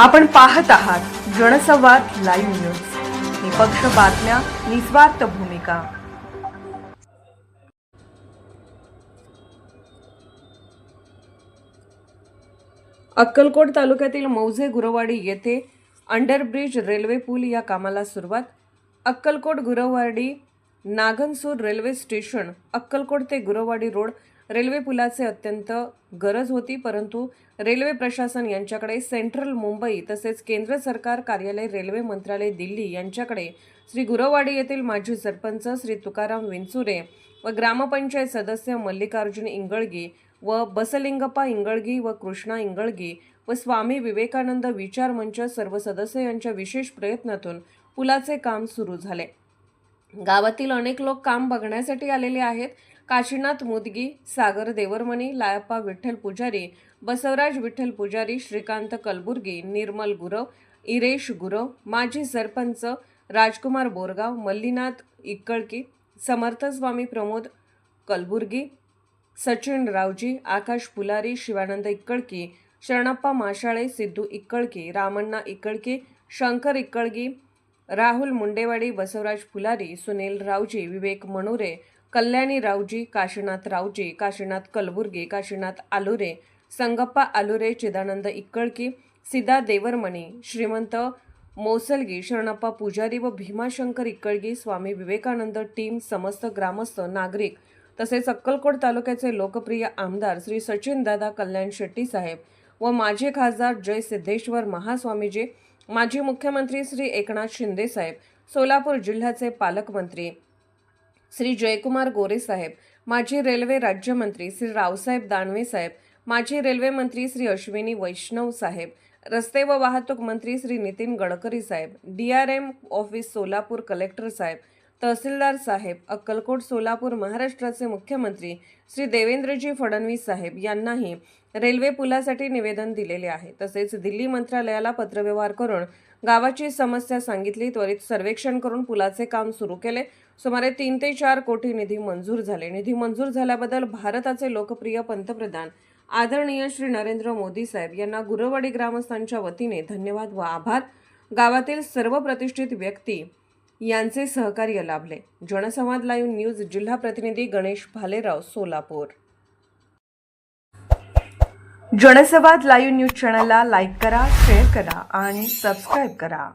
आपण पाहत आहात जनसंवाद लाईव्ह न्यूज. निपक्ष बातम्या निस्वार्थ भूमिका. अक्कलकोट तालुक्यातील मौजे गुरवाडी येथे अंडरब्रिज रेल्वे पूल या कामाला सुरुवात. अक्कलकोट गुरवाडी नागनसूर रेल्वे स्टेशन अक्कलकोट ते गुरवाडी रोड रेल्वे पुलाचे अत्यंत गरज होती परंतु रेल्वे प्रशासन यांच्याकडे सेंट्रल मुंबई तसेच केंद्र सरकार कार्यालय रेल्वे मंत्रालय दिल्ली यांच्याकडे श्री गुरवाडी येथील माजी सरपंच श्री तुकाराम विंचुरे व ग्रामपंचायत सदस्य मल्लिकार्जुन इंगळगी व बसलिंगप्पा इंगळगी व कृष्णा इंगळगी व स्वामी विवेकानंद विचार मंच सर्व सदस्य यांच्या विशेष प्रयत्नातून पुलाचे काम सुरू झाले. गावातील अनेक लोक काम बघण्यासाठी आलेले आहेत. काशीनाथ मुदगी सागर देवरमणी लायप्पा विठ्ठल पुजारी बसवराज विठ्ठल पुजारी श्रीकांत कलबुर्गी निर्मल गुरव इरेश गुरव माजी सरपंच राजकुमार बोरगाव मल्लीनाथ इक्कळकी समर्थ स्वामी प्रमोद कलबुर्गी सचिन रावजी आकाश पुलारी शिवानंद इक्कळकी शरणप्पा माशाळे सिद्धू इक्कळकी रामण्णा इक्कळकी शंकर इक्कळगी राहुल मुंडेवाडी बसवराज फुलारी सुनील रावजी विवेक मणुरे कल्याणी रावजी काशीनाथ रावजी काशीनाथ कलबुर्गी काशीनाथ आलुरे संगप्पा आलुरे चिदानंद इक्कळकी सिदा देवरमणी श्रीमंत मोसलगी शरणप्पा पुजारी व भीमाशंकर इक्कळगी स्वामी विवेकानंद टीम समस्त ग्रामस्थ नागरिक तसेच अक्कलकोट तालुक्याचे लोकप्रिय आमदार श्री सचिन दादा कल्याण शेट्टी साहेब व माजी खासदार जय सिद्धेश्वर महास्वामीजी माजी मुख्यमंत्री श्री एकनाथ शिंदे साहेब सोलापूर जिल्ह्याचे पालकमंत्री श्री जयकुमार गोरे साहेब माजी रेल्वे राज्यमंत्री श्री रावसाहेब दानवे साहेब माजी रेल्वे मंत्री श्री अश्विनी वैष्णव साहेब रस्ते व वाहतूक मंत्री श्री नितीन गडकरी साहेब D R M office Solapur collector साहेब तहसीलदार साहेब अक्कलकोट सोलापूर महाराष्ट्राचे मुख्यमंत्री श्री देवेंद्रजी फडणवीस साहेब यांनाही रेल्वे पुलासाठी निवेदन दिलेले आहे. तसेच दिल्ली मंत्रालयाला पत्रव्यवहार करून गावाची समस्या सांगितली त्वरित सर्वेक्षण करून पुलाचे काम सुरू केले. सुमारे तीन ते चार कोटी निधी मंजूर झाले. निधी मंजूर झाल्याबद्दल भारताचे लोकप्रिय पंतप्रधान आदरणीय श्री नरेंद्र मोदी साहेब यांना गुरवाडी ग्रामस्थांच्या वतीने धन्यवाद व आभार. गावातील सर्व प्रतिष्ठित व्यक्ती यांचे सहकार्य लाभले. जनसंवाद लाईव्ह न्यूज जिल्हा प्रतिनिधी गणेश भालेराव सोलापूर. जनसंवाद लाईव्ह न्यूज चॅनलला लाईक करा शेअर करा आणि सबस्क्राईब करा.